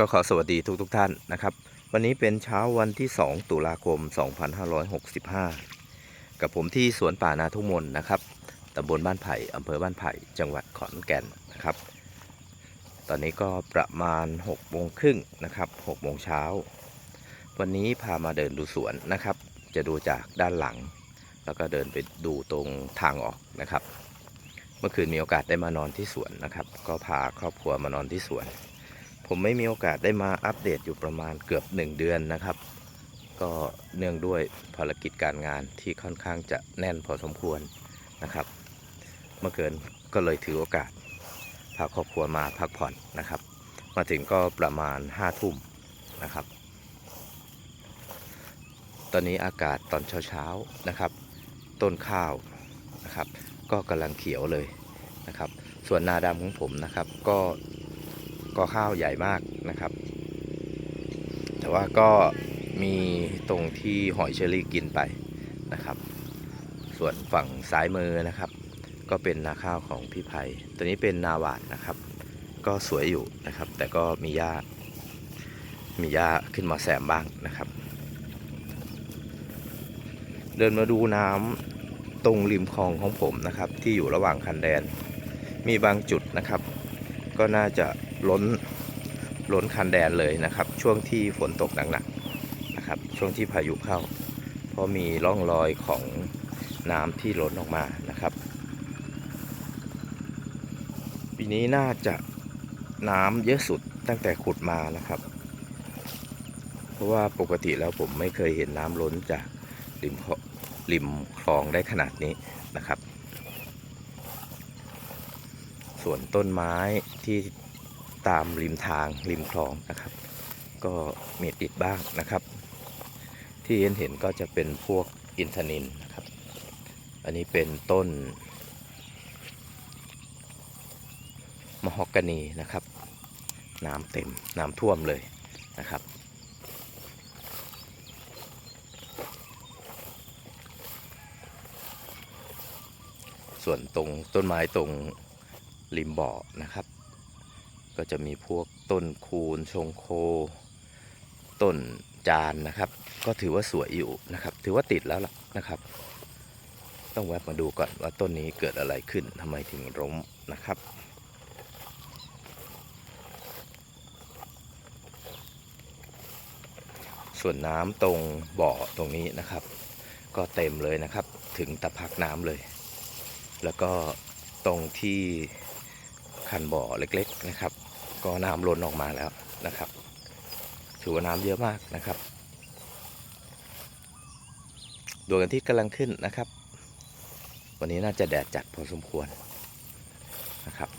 ก็ขอสวัสดีทุกทกท่านนะครับ วันนี้เป็นเช้าวันที่ 2 ตุลาคม 2565 กับผมที่สวนป่านาทุ่มนนะครับตำบลบ้านไผ่อำเภอบ้านไผ่จังหวัดขอนแก่นนะครับ ตอนนี้ก็ประมาณ6โมงครึ่งนะครับ6โมงเช้า วันนี้พามาเดินดูสวนนะครับ จะดูจากด้านหลัง แล้วก็เดินไปดูตรงทางออกนะครับ เมื่อคืนมีโอกาสได้มานอนที่สวนนะครับ ก็พาครอบครัวมานอนที่สวน ผมไม่มีโอกาสได้มาอัปเดตอยู่ประมาณเกือบ 1 เดือนนะครับ ก็เนื่องด้วยภารกิจการงานที่ค่อนข้างจะแน่นพอสมควรนะครับ เมื่อเกินก็เลยถือโอกาสพาครอบครัวมาพักผ่อนนะครับ มาถึงก็ประมาณ5้าทุ่มนะครับ ตอนนี้อากาศตอนเช้าๆนะครับ ต้นข้าวนะครับ ก็กำลังเขียวเลยนะครับ ส่วนนาดำของผมนะครับ ก็ ก็ข้าวใหญ่มากนะครับ แต่ว่าก็มีตรงที่หอยเชอรี่กินไปนะครับ ส่วนฝั่งซ้ายมือนะครับ ก็เป็นนาข้าวของพี่ไผ่ตัวนี้เป็นนาหวานนะครับ ก็สวยอยู่นะครับ แต่ก็มีหญ้ามีหญ้าขึ้นมาแซมบ้างนะครับ เดินมาดูน้ำตรงริมคลองของผมนะครับ ที่อยู่ระหว่างคันแดนมีบางจุดนะครับ ก็น่าจะ ล้นล้นคันแดนเลยนะครับ ช่วงที่ฝนตกหนักๆนะครับ ช่วงที่พายุเข้า เพราะมีร่องรอยของน้ำที่ล้นออกมานะครับ ปีนี้น่าจะน้ำเยอะสุดตั้งแต่ขุดมานะครับ เพราะว่าปกติแล้วผมไม่เคยเห็นน้ำล้นจากริมคลองริมคลองได้ขนาดนี้นะครับ ส่วนต้นไม้ที่ ตามริมทางริมคลองนะครับ ก็มีติดบ้างนะครับ ที่เห็นเห็นก็จะเป็นพวกอินทนินนะครับ อันนี้เป็นต้นมะฮอกกานีนะครับ น้ำเต็มน้ำท่วมเลยนะครับส่วนตรงต้นไม้ตรงริมบ่อนะครับ ก็จะมีพวกต้นคูนชงโค ต้นจานนะครับ ก็ถือว่าสวยอยู่นะครับ ถือว่าติดแล้วล่ะนะครับ ต้องแวะมาดูก่อนว่าต้นนี้เกิดอะไรขึ้นทำไมถึงล้มนะครับส่วนน้ำตรงบ่อตรงนี้นะครับ ก็เต็มเลยนะครับ ถึงตะพักน้ำเลย แล้วก็ตรงที่คันบ่อเล็กๆนะครับ ก็น้ำล้นออกมาแล้วนะครับ ถือว่าน้ำเยอะมากนะครับดวงอาทิตย์กำลังขึ้นนะครับ วันนี้น่าจะแดดจัดพอสมควรนะครับ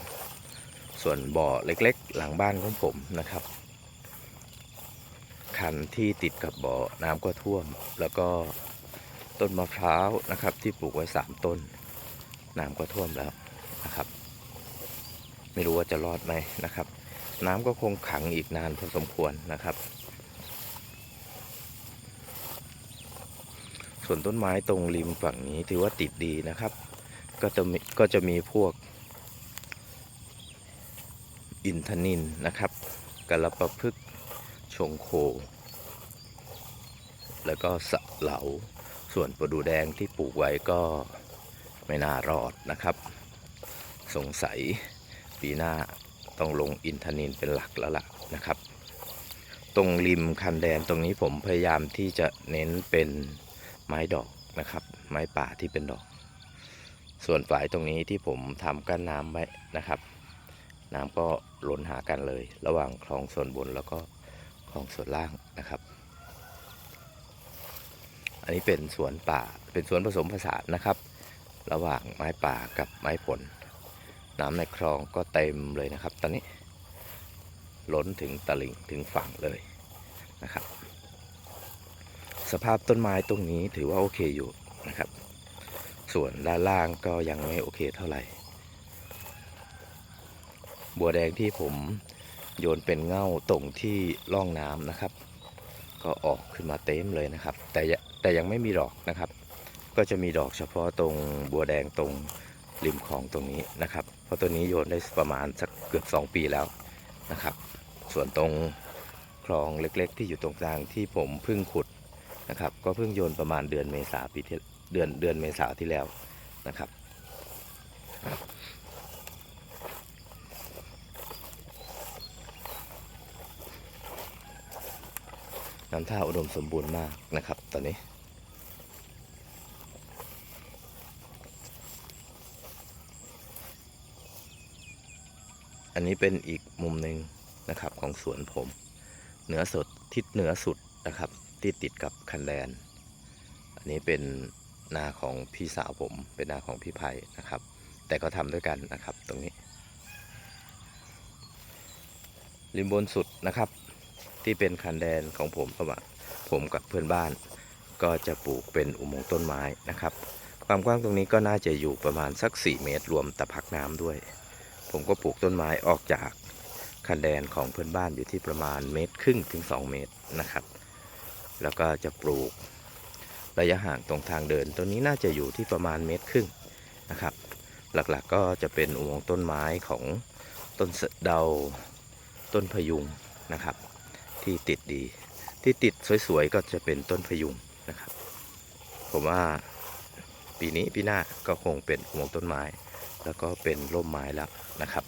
ส่วนบ่อเล็กๆ หลังบ้านของผมนะครับ คันที่ติดกับบ่อน้ำก็ท่วม แล้วก็ต้นมะพร้าวนะครับ ที่ปลูกไว้สามต้น น้ำก็ท่วมแล้วนะครับ ไม่รู้ว่าจะรอดไหมนะครับ น้ำก็คงขังอีกนานพอสมควรนะครับ ส่วนต้นไม้ตรงริมฝั่งนี้ถือว่าติดดีนะครับ ก็จะมีก็จะมีพวก อินทนินนะครับกระประพึกษ์ชงโค แล้วก็สะเหลา ส่วนประดูแดงที่ปลูกไว้ก็ไม่น่ารอดนะครับ สงสัยปีหน้า ต้องลงอินทนินเป็นหลักแล้วล่ะนะครับ ตรงริมคันแดนตรงนี้ผมพยายามที่จะเน้นเป็นไม้ดอกนะครับ ไม้ป่าที่เป็นดอก ส่วนฝายตรงนี้ที่ผมทำกั้นน้ำไว้นะครับ น้ำก็ล้นหากันเลย ระหว่างคลองส่วนบนแล้วก็คลองส่วนล่างนะครับ อันนี้เป็นสวนป่าเป็นสวนผสมผสานนะครับ ระหว่างไม้ป่ากับไม้ผล น้ำในคลองก็เต็มเลยนะครับ ตอนนี้ ล้นถึงตลิ่งถึงฝั่งเลยนะครับ สภาพต้นไม้ตรงนี้ถือว่าโอเคอยู่นะครับ ส่วนด้านล่างก็ยังไม่โอเคเท่าไหร่ บัวแดงที่ผมโยนเป็นเง่าตรงที่ร่องน้ำนะครับ ก็ออกขึ้นมาเต็มเลยนะครับ แต่ยแต่ยังไม่มีดอกนะครับ ก็จะมีดอกเฉพาะตรงบัวแดงตรงริมคลองตรงนี้นะครับ ราะตัวนี้โยนได้ประมาณสักเกือบ 2 ปีแล้วนะครับ ส่วนตรงคลองเล็กๆ ที่อยู่ตรงกลางที่ผมเพิ่งขุดนะครับ ก็เพิ่งโยนประมาณเดือนเมษาปีที่เดือนเดือนเมษาที่แล้วนะครับน้ำท่าอุดมสมบูรณ์มากนะครับ ตอนนี้ อันนี้เป็นอีกมุมหนึ่งนะครับของสวนผม เหนือสดทิศเหนือสุดนะครับที่ติดกับคันแดนอันนี้เป็นนาของพี่สาวผม เป็นนาของพี่ไผ่นะครับ แต่ก็ทำด้วยกันนะครับตรงนี้ ริมบนสุดนะครับ ที่เป็นคันแดนของผมระหว่างผมกับเพื่อนบ้าน ก็จะปลูกเป็นอุโมงค์ต้นไม้นะครับ ความกว้างตรงนี้ก็น่าจะอยู่ประมาณสัก 4 เมตร รวมตะพักน้ำด้วย ผมก็ปลูกต้นไม้ออกจากคันแดนของเพื่อนบ้านอยู่ที่ประมาณเมตรครึ่งถึง 2 เมตรนะครับ แล้วก็จะปลูกระยะห่างตรงทางเดินตรงนี้น่าจะอยู่ที่ประมาณเมตรครึ่งนะครับ หลักๆก็จะเป็นอุโมงค์ต้นไม้ของต้นสะเดาต้นพยุงนะครับ ที่ติดดีที่ติดสวยๆก็จะเป็นต้นพยุงนะครับ ผมว่าปีนี้ปีหน้าก็คงเป็นอุโมงค์ต้นไม้ แล้วก็เป็นร่มไม้แล้วนะครับ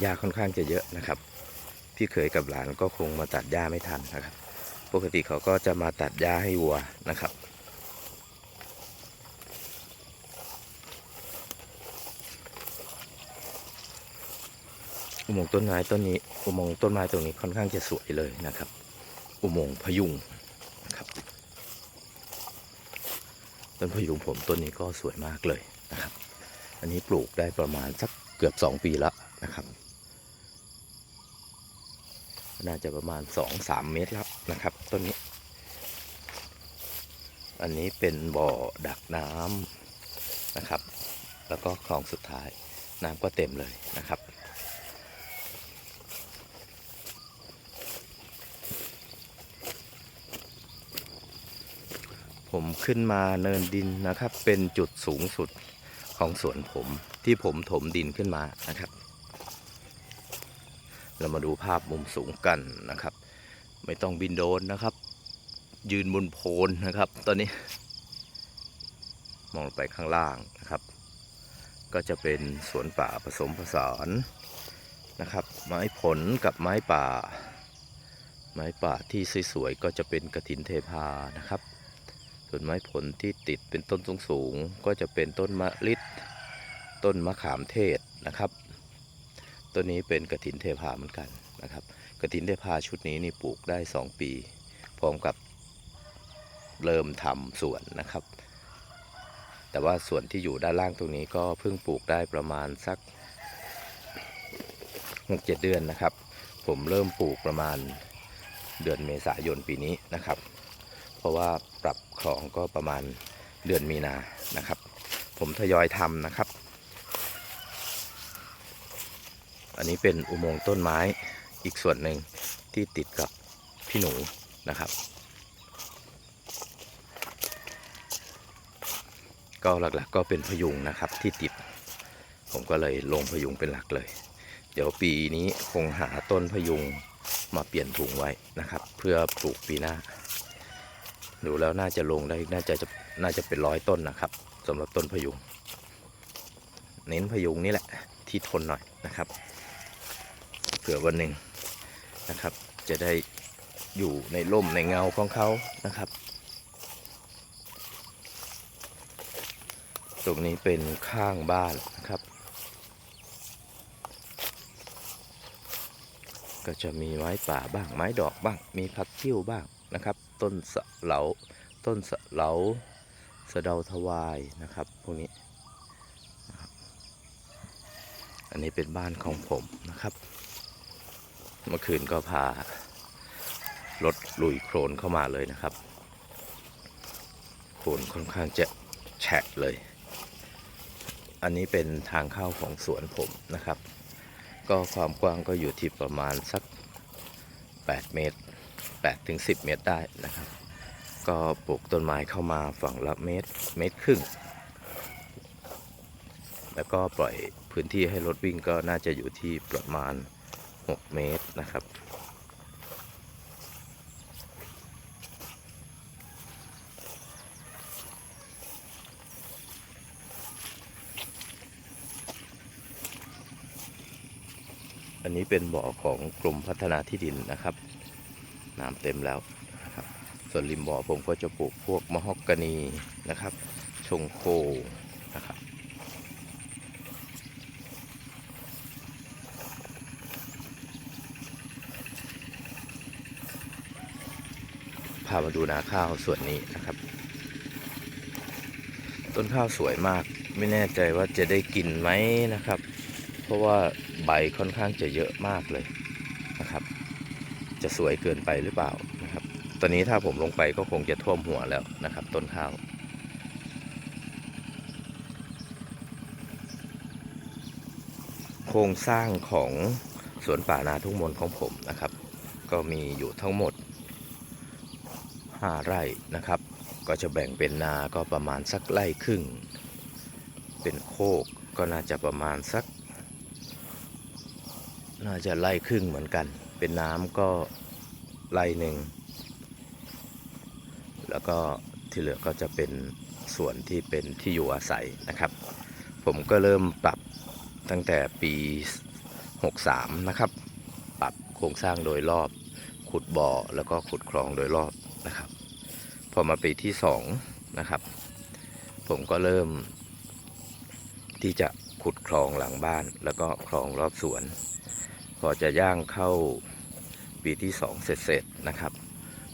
หญ้าค่อนข้างจะเยอะนะครับ พี่เขยกับหลานก็คงมาตัดหญ้าไม่ทันนะครับ ปกติเขาก็จะมาตัดหญ้าให้วัวนะครับอุโมงค์ต้นไม้ต้นนี้ อุโมงค์ต้นไม้ตรงนี้ค่อนข้างจะสวยเลยนะครับ อุโมงค์พยุงครับ ต้นพยุงผมต้นนี้ก็สวยมากเลยนะครับ อันนี้ปลูกได้ประมาณสักเกือบ 2 ปีล้วนะครับ น่าจะประมาณ 2-3 เมตรแล้วนะครับต้นนี้ อันนี้เป็นบ่อดักน้ำนะครับ แล้วก็คลองสุดท้ายน้ำก็เต็มเลยนะครับ ผมขึ้นมาเนินดินนะครับ เป็นจุดสูงสุดของสวนผมที่ผมถมดินขึ้นมานะครับ เรามาดูภาพมุมสูงกันนะครับ ไม่ต้องบินโดรนนะครับ ยืนบนโพนนะครับ ตอนนี้ มองไปข้างล่างนะครับ ก็จะเป็นสวนป่าผสมผสานนะครับ ไม้ผลกับไม้ป่า ไม้ป่าที่สวยๆก็จะเป็นกระถินเทพานะครับ ส่วนไม้ผลที่ติดเป็นต้นสูงๆก็จะเป็นต้นมะลิดต้นมะขามเทศนะครับต้นนี้เป็นกระถินเทพาเหมือนกันนะครับกระถินเทพาชุดนี้นี่ปลูกได้ 2 ปี พร้อมกับเริ่มทำสวนนะครับ แต่ว่าส่วนที่อยู่ด้านล่างตรงนี้ก็เพิ่งปลูกได้ประมาณสัก6-7 เดือนนะครับ ผมเริ่มปลูกประมาณเดือนเมษายนปีนี้นะครับ เพราะว่าปรับ องก็ประมาณเดือนมีนานะครับ ผมทยอยทำนะครับ อันนี้เป็นอุโมงค์ต้นไม้อีกส่วนหนึ่งที่ติดกับพี่หนูนะครับ ก็หลักๆก็เป็นพยุงนะครับที่ติด ผมก็เลยลงพยุงเป็นหลักเลย เดี๋ยวปีนี้คงหาต้นพยุงมาเปลี่ยนถุงไว้นะครับ เพื่อปลูกปีหน้า ดูแล้วน่าจะลงได้น่าจะจะน่าจะเป็นร้อยต้นนะครับสำหรับต้นพยุง เน้นพยุงนี่แหละที่ทนหน่อยนะครับ เผื่อวันหนึ่งนะครับ จะได้อยู่ในร่มในเงาของเขานะครับ ตรงนี้เป็นข้างบ้านนะครับ ก็จะมีไม้ป่าบ้างไม้ดอกบ้าง มีผักกิ้วบ้าง นะครับ ต้นสะเหลาต้นสะเหลาสะเดาทวายนะครับพวกนี้ อันนี้เป็นบ้านของผมนะครับ เมื่อคืนก็พารถลุยโครนเข้ามาเลยนะครับ โครนค่อนข้างจะแฉะเลย อันนี้เป็นทางเข้าของสวนผมนะครับ ก็ความกว้างก็อยู่ที่ประมาณสัก 8 เมตร 8ถึง10 เมตรได้นะครับ ก็ปลูกต้นไม้เข้ามาฝั่งละเมตรเมตรครึ่ง แล้วก็ปล่อยพื้นที่ให้รถวิ่งก็น่าจะอยู่ที่ประมาณ 6 เมตรนะครับอันนี้เป็นบ่อของกรมพัฒนาที่ดินนะครับ น้ำเต็มแล้วครับส่วนริมบ่อผมก็จะปลูกพวกมะฮอกกานีนะครับ ชงโคนะครับพามาดูนาข้าวส่วนนี้นะครับ ต้นข้าวสวยมาก ไม่แน่ใจว่าจะได้กินไหมนะครับ เพราะว่าใบค่อนข้างจะเยอะมากเลย จะสวยเกินไปหรือเปล่านะครับ ตอนนี้ถ้าผมลงไปก็คงจะท่วมหัวแล้วนะครับ ต้นข้าวโครงสร้างของสวนป่านาทุ่งมนของผมนะครับ ก็มีอยู่ทั้งหมด 5 ไร่นะครับ ก็จะแบ่งเป็นนาก็ประมาณสักไร่ครึ่ง เป็นโคกก็น่าจะประมาณสัก น่าจะไร่ครึ่งเหมือนกัน เป็นน้ำก็ไร่หนึ่ง แล้วก็ที่เหลือก็จะเป็นส่วนที่เป็นที่อยู่อาศัยนะครับ ผมก็เริ่มปรับตั้งแต่ปี 63 นะครับ ปรับโครงสร้างโดยรอบ ขุดบ่อแล้วก็ขุดคลองโดยรอบนะครับ พอมาปีที่ 2 นะครับ ผมก็เริ่ม ที่จะขุดคลองหลังบ้าน แล้วก็คลองรอบสวน พอจะย่างเข้า ปีที่2เสร็จๆนะครับ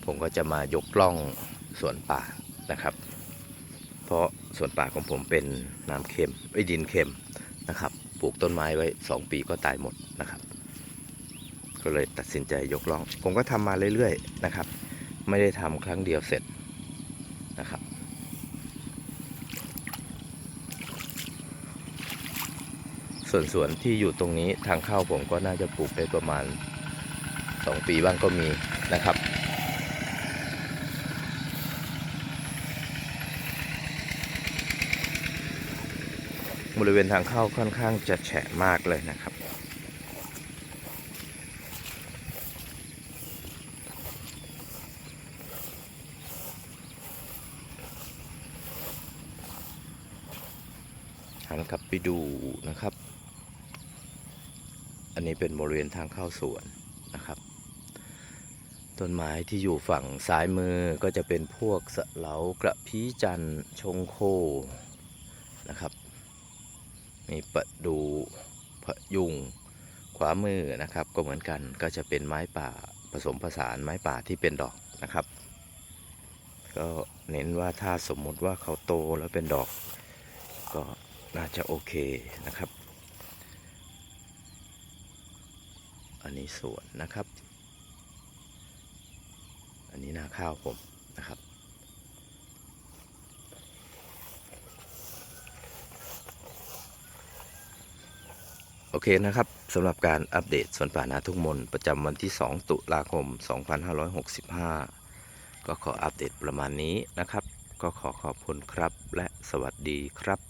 ผมก็จะมายกล่องสวนป่านะครับ เพราะสวนป่าของผมเป็นน้ำเค็มไอ้ดินเค็มนะครับ ปลูกต้นไม้ไว้ 2 ปีก็ตายหมดนะครับ ก็เลยตัดสินใจยกล่อง ผมก็ทำมาเรื่อยๆนะครับ ไม่ได้ทำครั้งเดียวเสร็จนะครับส่วนสวนที่อยู่ตรงนี้ทางเข้าผมก็น่าจะปลูกได้ประมาณ 2ปีบ้างก็มีนะครับ บริเวณทางเข้าค่อนข้างจะแฉะมากเลยนะครับหันกลับไปดูนะครับ อันนี้เป็นบริเวณทางเข้าสวนนะครับ ต้นไม้ที่อยู่ฝั่งซ้ายมือก็จะเป็นพวกสะเหลากระพี้จันชงโคนะครับมีประดูพะยุงขวามือนะครับ ก็เหมือนกันก็จะเป็นไม้ป่าผสมผสานไม้ป่าที่เป็นดอกนะครับ ก็เน้นว่าถ้าสมมุติว่าเขาโตแล้วเป็นดอก ก็น่าจะโอเคนะครับ อันนี้สวนนะครับ นนี้นาข้าวผมนะครับ โอเคนะครับสำหรับการอัปเดตสวนป่านาทุ่งมนประจำวันที่ 2 ตุลาคม 2565 ก็ขออัปเดตประมาณนี้นะครับ ก็ขอขอบคุณครับและสวัสดีครับ